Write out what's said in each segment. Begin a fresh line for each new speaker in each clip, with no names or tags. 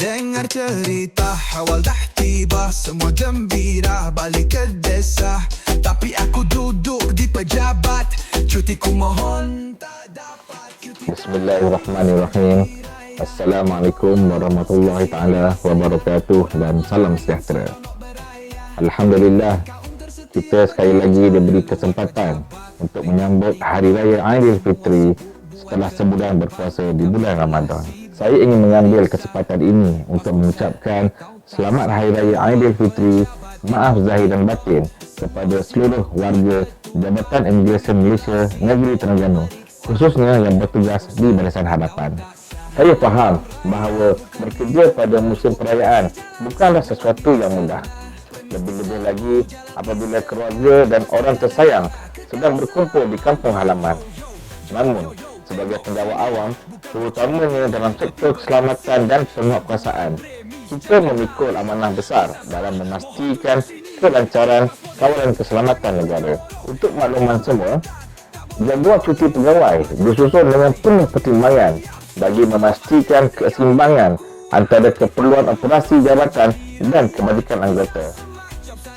Dengar cerita awal dah tiba Semua gembira balik ke desa Tapi aku duduk di pejabat Cutiku mohon tak dapat cuti
Bismillahirrahmanirrahim. Assalamualaikum warahmatullahi taala wabarakatuh dan salam sejahtera. Alhamdulillah kita sekali lagi diberi kesempatan untuk menyambut Hari Raya Aidilfitri setelah sebulan berpuasa di bulan Ramadan. Saya ingin mengambil kesempatan ini untuk mengucapkan selamat Hari Raya Aidilfitri, maaf zahir dan batin kepada seluruh warga Jabatan Imigresen Malaysia Negeri Terengganu khususnya yang bertugas di Barisan Hadapan. Saya faham bahawa bekerja pada musim perayaan bukanlah sesuatu yang mudah. Lebih-lebih lagi apabila keluarga dan orang tersayang sedang berkumpul di kampung halaman. Namun, sebagai penjawat awam, terutamanya dalam sektor keselamatan dan penguatkuasaan, kita memikul amanah besar dalam memastikan kelancaran kawalan keselamatan negara. Untuk makluman semua, jadual cuti pegawai disusun dengan penuh pertimbangan bagi memastikan keseimbangan antara keperluan operasi jabatan dan kebajikan anggota.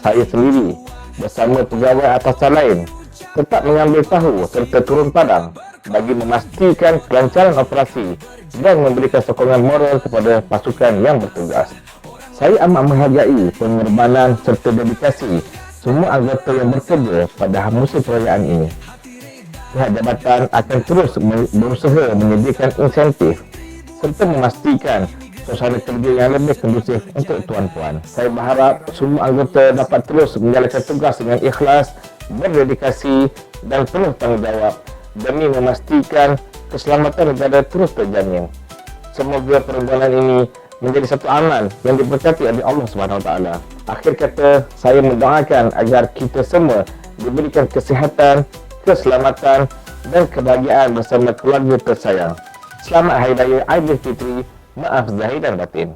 Saya sendiri bersama pegawai atasan lain tetap mengambil tahu serta turun padang bagi memastikan kelancaran operasi dan memberikan sokongan moral kepada pasukan yang bertugas. Saya amat menghargai pengorbanan serta dedikasi semua anggota yang bekerja pada musim perayaan ini pihak jabatan akan terus berusaha menyediakan insentif serta memastikan suasana kerja yang lebih kondusif untuk tuan-puan. Saya berharap semua anggota dapat terus menjalankan tugas dengan ikhlas, berdedikasi dan penuh tanggungjawab demi memastikan keselamatan negara terus terjamin. Semoga perbuatan ini menjadi satu amal yang diberkati oleh Allah Subhanahu Taala. Akhir kata, saya mendoakan agar kita semua diberikan kesihatan, keselamatan dan kebahagiaan bersama keluarga tersayang. Selamat Hari Raya Aidilfitri. Maaf zahir dan batin.